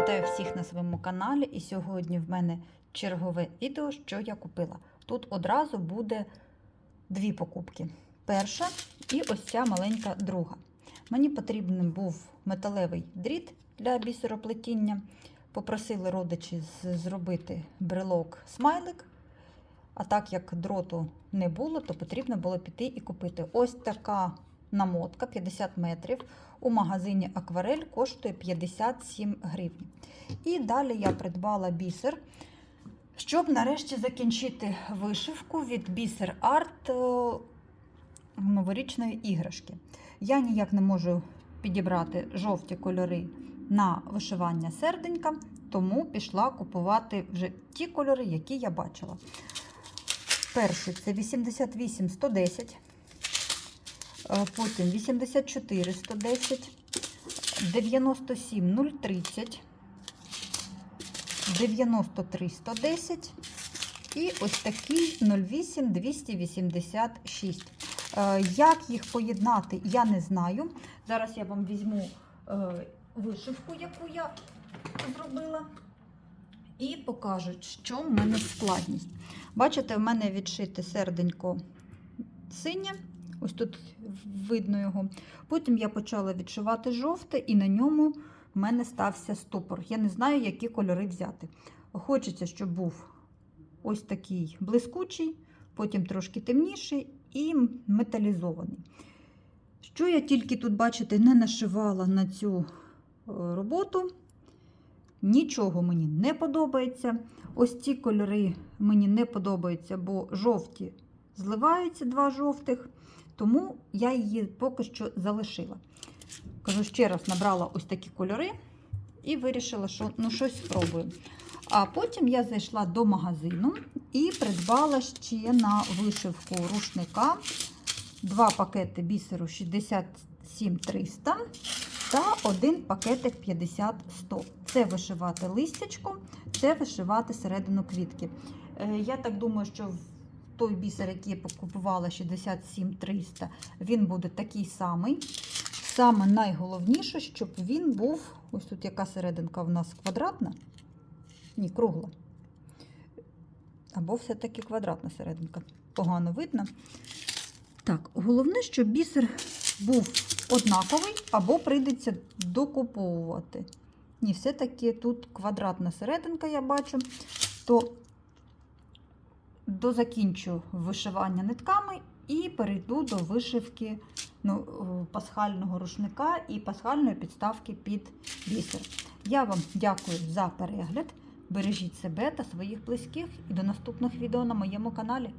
Вітаю всіх на своєму каналі. І сьогодні в мене чергове відео, що я купила. Тут одразу буде дві покупки. Перша і ось ця маленька друга. Мені потрібен був металевий дріт для бісероплетіння. Попросили родичі зробити брелок смайлик. А так як дроту не було, то потрібно було піти і купити. Ось така намотка 50 метрів у магазині Акварель коштує 57 гривень. І далі я придбала бісер, щоб нарешті закінчити вишивку від бісер арт е, новорічної іграшки. Я ніяк не можу підібрати жовті кольори на вишивання серденька, тому пішла купувати вже ті кольори, які я бачила. Перший це 88 110, е, потім 84 110, 97 030, 93 110 і ось такий 08 286. Е, Як їх поєднати, я не знаю. Зараз я вам візьму е, вишивку, яку я зробила, і покажу, що в мене складність. Бачите, в мене відшите серденько синє. Ось тут видно його. Потім я почала відшивати жовте, і на ньому в мене стався стопор. Я не знаю, які кольори взяти. Хочеться, щоб був ось такий блискучий, потім трошки темніший і металізований. Що я тільки тут, бачите, не нашивала на цю е, роботу. Нічого мені не подобається. Ось ці кольори мені не подобаються, бо жовті зливаються два жовтих, тому я її поки що залишила. Кажу, ще раз набрала ось такі кольори і вирішила, що ну, щось спробую. А потім я зайшла до магазину і придбала ще на вишивку рушника два пакети бісеру 67300 та один пакетик 50-100. Це вишивати листячко, це вишивати середину квітки. Е, Я так думаю, що той бісер, який я купувала 67300, він буде такий самий. Саме найголовніше, щоб він був, ось тут яка серединка в нас квадратна, ні, кругла. Або все-таки квадратна серединка. Погано видно. Так, головне, щоб бісер був однаковий, або прийдеться докуповувати. Ні, все-таки тут квадратна серединка, я бачу, то дозакінчу вишивання нитками і перейду до вишивки ну, пасхального рушника і пасхальної підставки під бісер. Я вам дякую за перегляд. Бережіть себе та своїх близьких і до наступних відео на моєму каналі.